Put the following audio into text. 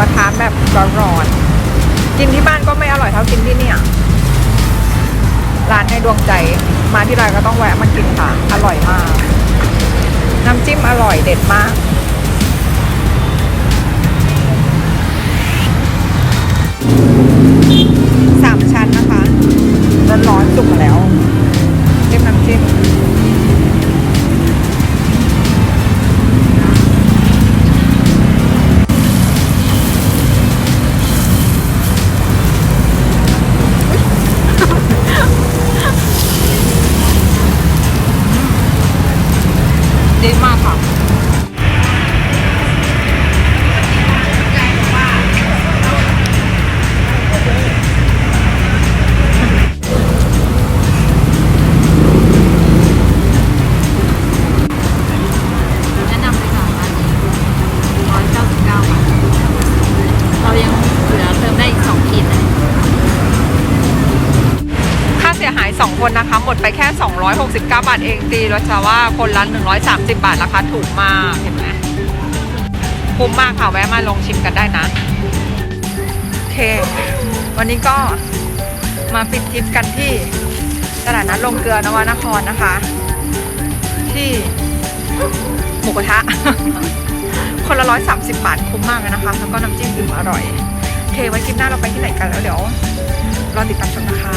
ระทะแบบร้อนๆกินที่บ้านก็ไม่อร่อยเท่ากินที่นี่ร้านในดวงใจมาที่ไรก็ต้องแวะมากินค่ะ อร่อยมาก น้ำจิ้มอร่อยเด็ดมาก ดีมากค่ะาเสีย2 คนนะคะ หมดไปแค่ 269 บาทเองตีแล้วจะว่าคนละ130 บาทราคาถูกมากเห็นไหมคุ้มมากค่ะแวะมาลองชิมกันได้นะ โอเค วันนี้ก็มาปิดทริปกันที่ตลาดนัดลงเกลือนวนครนะคะ ที่หมูกระทะ คนละ130บาทคุ้มมากเลยนะคะ แล้วก็น้ำจิ้มดื่มอร่อย โอเค ไว้คลิปหน้าเราไปที่ไหนกันแล้วเดี๋ยวรอติดตามชมนะคะ